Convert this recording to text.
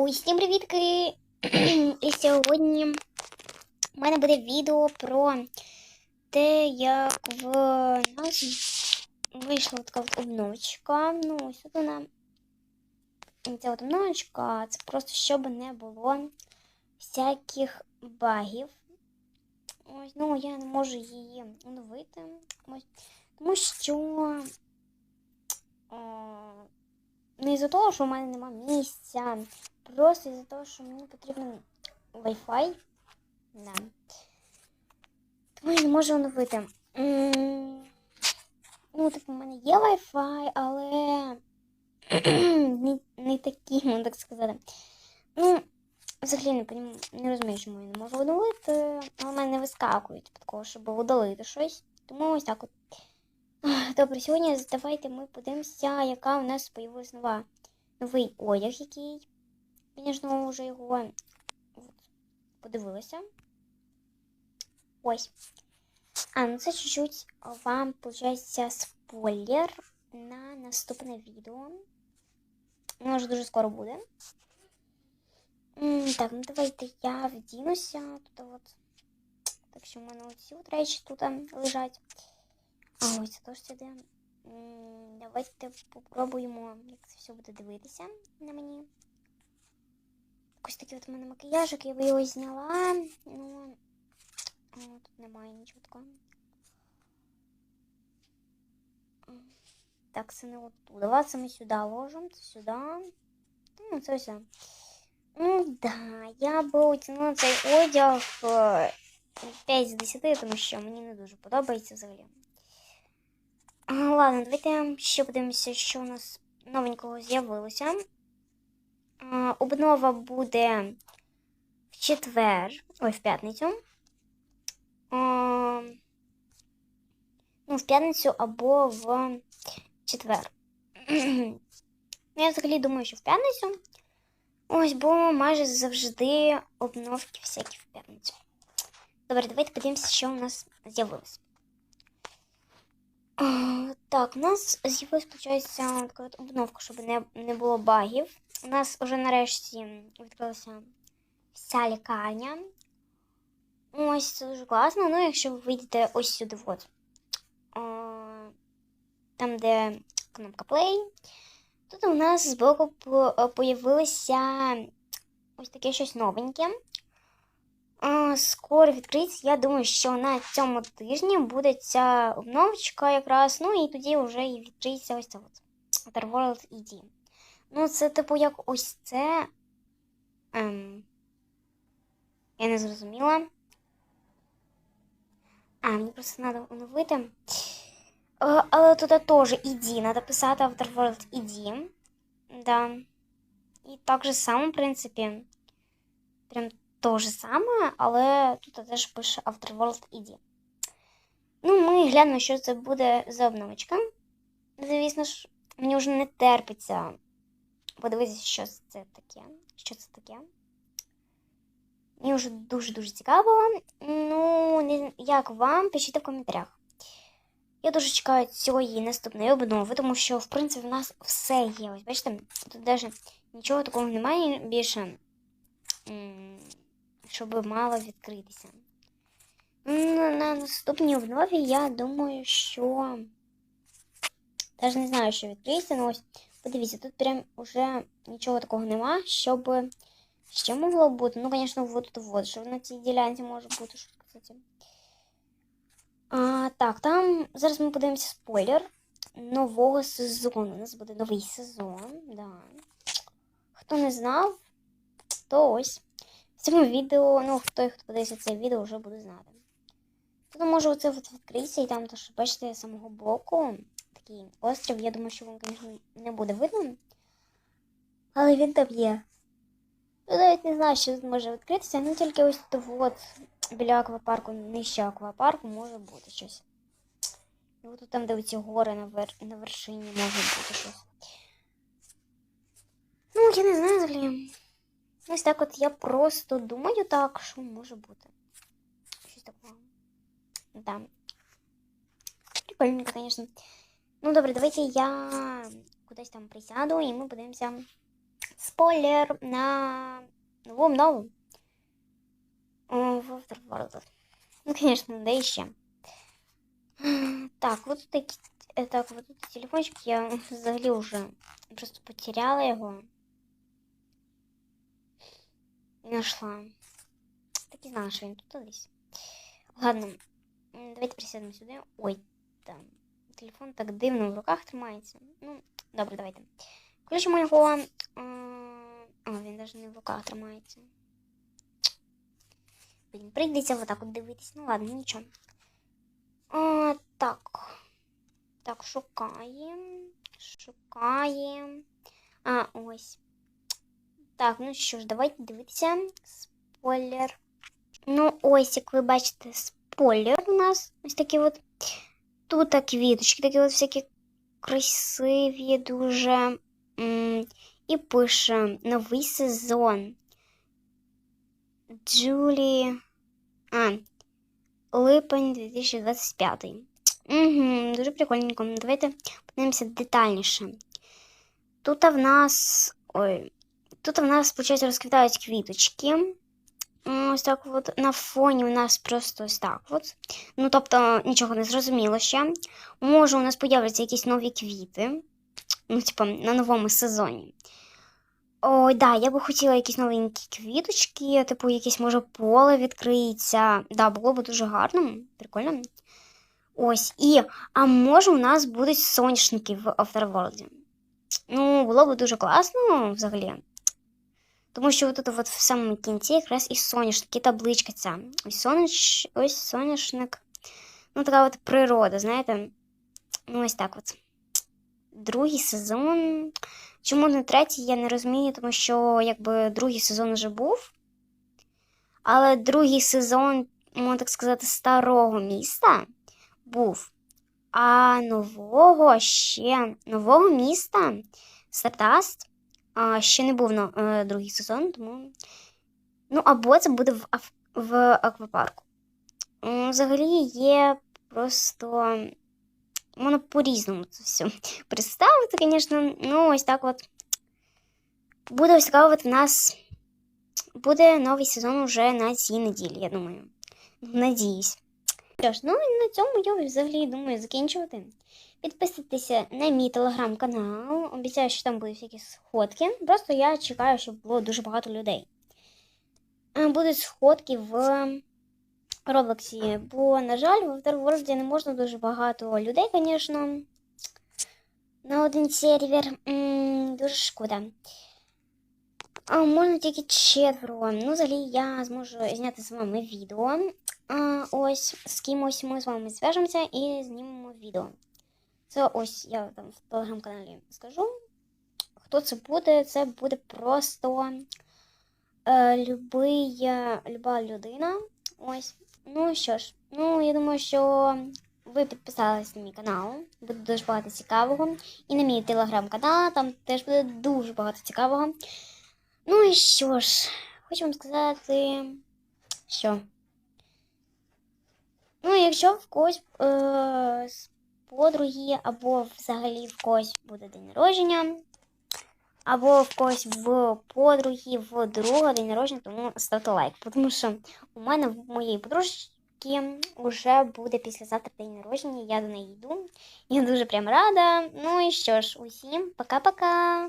Усім привітки! І сьогодні в мене буде відео про те, як в нас вийшла така от обновочка. Ну, ось тут вона. Ця от обновочка, це просто щоб не було всяких багів. Ось, ну, я не можу її оновити. Тому що. Не із-за того, що в мене нема місця. Просто із-за того, що мені потрібен Wi-Fi. Да. Тому я не можу оновити. Ну, типу, у мене є Wi-Fi, але не, не такий, можна так сказати. Ну, взагалі не, понім... не розумію, чому я не можу оновити, але в мене не вискакують такого, щоб удалити щось. Тому ось так от. Добре, сьогодні давайте ми подивимося, яка у нас появилась нова новий одяг, який. Звісно, вже його подивилася. Ось. А, ну це чуть-чуть вам, виходить, спойлер на наступне відео. Воно вже дуже скоро буде. Так, ну давайте я вдінуся. Тут от. Так що в мене оці от речі тут лежать. А ось це теж сюди. Давайте попробуємо, як це все буде дивитися на мені. Ось такий от у мене макіяжик, я би його зняла. Ну, о, тут немає нічого такого. Так, це не оттуда. Це ми сюди ложимо, це сюди. Ну, це все. Ну, да, я би утягнула цей одяг е, 5 з 10, тому що мені не дуже подобається взагалі. Ладно, давайте ще подивимося, що у нас новенького з'явилося. Обнова буде в четвер, ой, в п'ятницю. Ну, в п'ятницю або в четвер. Ну, Я взагалі думаю, що в п'ятницю. Ось, бо майже завжди обновки всякі в п'ятницю. Добре, давайте подивимося, що у нас з'явилось. Так, у нас з'явилась, виходить, обновка, щоб не, не було багів. У нас вже нарешті відкрилася вся лікарня. Ось це дуже класно. Ну, якщо ви вийдете ось сюди, от. Там, де кнопка Play, тут у нас збоку по- появилося ось таке щось новеньке. Скоро відкриється. Я думаю, що на цьому тижні буде ця обновочка якраз. Ну і тоді вже і відкриється ось це от. Otherworld ED. Ну, це, типу, як ось це. Ем, я не зрозуміла. А, мені просто треба оновити. Е, але тут теж ED. Треба писати Otherworld ED. Да. І так же само, в принципі. Прям то же саме, але тут теж пише Afterworld ID. Ну, ми глянемо, що це буде за обновочка. Звісно ж, мені вже не терпиться подивитися, що це таке. Що це таке. Мені вже дуже-дуже цікаво. Ну, як вам, пишіть в коментарях. Я дуже чекаю цієї наступної обнови, тому що, в принципі, в нас все є. Ось бачите, тут навіть нічого такого немає більше. Щоб мало відкритися. Ну, На наступній обнові я думаю, що. Навіть не знаю, що відкриється, але ось подивіться, тут прям уже нічого такого нема, щоб ще могло бути. Ну, звісно, вот тут вот, що на цій ділянці може бути щось, кстати. А, так, там зараз ми подивимося спойлер нового сезону. У нас буде новий сезон, да. Хто не знав, то ось. В цьому відео, ну, хто хто подивиться це відео, вже буде знати. Тут може оце от відкритися і там, то, що бачите, з самого боку такий острів. Я думаю, що вам, звісно, не буде видно. Але він там є. Я навіть не знаю, що тут може відкритися, ну тільки ось тут от біля аквапарку, нижче аквапарку може бути щось. І от тут там, де ці гори на, вер... на вершині може бути щось. Ну, я не знаю взагалі. Ось так от я просто думаю так, що може бути. Щось такого. Да. Прикольненько, звісно. Ну, добре, давайте я кудись там присяду і ми подивимося спойлер на нову нову. Waterworld. Ну, конечно, да еще. Так, вот тут такі, е, так, вот тут телефончик, я взагалі уже просто потеряла його. Нашла. Так і знала, що він тут десь. Ладно, давайте присядемо сюди. Ой, там. Телефон так дивно в руках тримається. Ну, добре, давайте. Включимо його. О, він навіть не в руках тримається. Блін, прийдеться вот так от дивитись. Ну ладно, нічого. А, так. Так, шукаємо. Шукаємо. А, ось. Так, ну що ж, давайте дивитися. Спойлер. Ну, ось, як ви бачите, спойлер у нас. Ось такі от. Тут так квіточки, такі от всякі красиві, дуже. І пише новий сезон. Джулі. А, липень 2025. Угу, дуже прикольненько. Давайте подивимося детальніше. Тут в нас. Ой. Тут в нас, виходить, розквітають квіточки. Ось так от на фоні у нас просто ось так от. Ну, тобто, нічого не зрозуміло ще. Може, у нас появляться якісь нові квіти. Ну, типа, на новому сезоні. Ой, да, я би хотіла якісь новенькі квіточки, типу, якесь, може, поле відкриється. Да, було б дуже гарно, прикольно. Ось, і, а може, у нас будуть соняшники в Afterworld. Ну, було б дуже класно взагалі. Тому що тут от в самому кінці якраз і соняшник, і табличка ця. Ось, соняш, ось соняшник. Ну, така от природа, знаєте. Ну, ось так от. Другий сезон. Чому не третій, я не розумію, тому що якби другий сезон вже був. Але другий сезон, можна так сказати, старого міста був. А нового ще нового міста Стартаст а, ще не був на е, другий сезон, тому. Ну, або це буде в, в аквапарку. Взагалі є просто. Можна по-різному це все представити, звісно. Ну, ось так от. Буде в нас. Буде новий сезон уже на цій неділі, я думаю. Надіюсь. Що ж, ну і на цьому я взагалі думаю закінчувати. Підписуйтеся на мій телеграм-канал. Обіцяю, що там будуть всякі сходки. Просто я чекаю, щоб було дуже багато людей. Будуть сходки в Роблоксі, бо, на жаль, в Afterworld не можна дуже багато людей, звісно. На один сервер. М, Дуже шкода. А можна тільки четверо. Ну, взагалі я зможу зняти з вами відео. А, ось з кимось ми з вами зв'яжемося і знімемо відео. Це ось я там в телеграм-каналі скажу. Хто це буде? Це буде просто е, любий, люба людина. Ось. Ну що ж, ну я думаю, що ви підписались на мій канал. Буде дуже багато цікавого. І на мій телеграм-канал, там теж буде дуже багато цікавого. Ну і що ж, хочу вам сказати, що. Ну, якщо в когось е, подруги, або взагалі в когось буде день народження, або в когось в подруги, в друга день народження, тому ставте лайк. Тому що у мене в моєї подружки вже буде післязавтра день народження, я до неї йду. Я дуже прям рада. Ну і що ж, усім пока-пока.